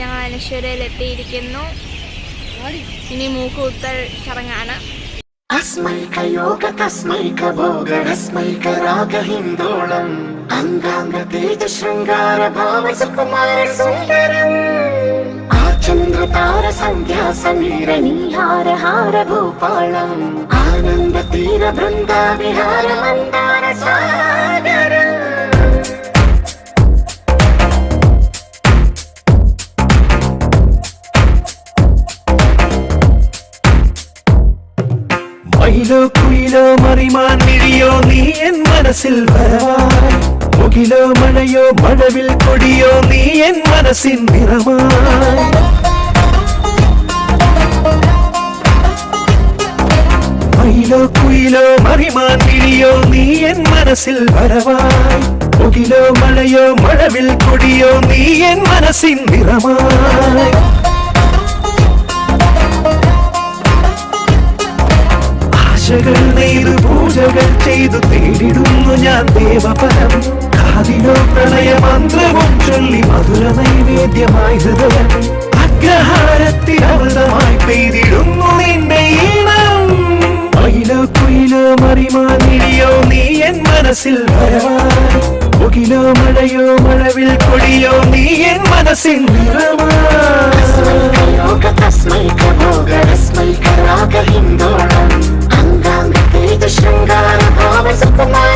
ഞങ്ങൾ അനശ്വരയിൽ എത്തിയിരിക്കുന്നു. ഇനി മൂക്കുത്തൽ ചടങ്ങാണ്. അസ്മൈക യോഗ തസ്മൈക ഹിന്ദോളം. തേജ താര ഹാര ഭൂപാളം. ആനന്ദ തീര മയിലോ കുയിലോ മറിമാൻ മിഴിയോ നീ എൻ മനസ്സിൽ വരവായി മുകിലോ മഴയോ മഴവിൽ കൊടിയോ നീ എൻ മനസ്സിൻ നിറമായി മയിലോ കുയിലോ മറിമാൻ മിഴിയോ നീ എൻ മനസ്സിൽ വരവായി മുകിലോ മഴയോ മഴവിൽ കൊടിയോ നീ എൻ മനസ്സിൻ നിറമായി ആശകൾ നെയ്തു പൂജകൾ ചെയ്തു തേടിടുന്നു ഞാൻ ദേവപരം കാതിലോ പ്രണയ മന്ത്രവും ചൊല്ലി മധുര നൈവേദ്യമായി ഹൃദയം. അഗ്രഹാരത്തിൽ അമൃതമായി പെയ്തിടുന്നു നിന്റെ ഈണം. മയിലോ കുയിലോ മറിമാതിരിയോ നീ എൻ മനസ്സിൽ വരവായി മുകിലോ മഴയോ മഴവിൽ കൊടിയോ നീ എൻ മനസ്സിൽ നിറമായി Superman.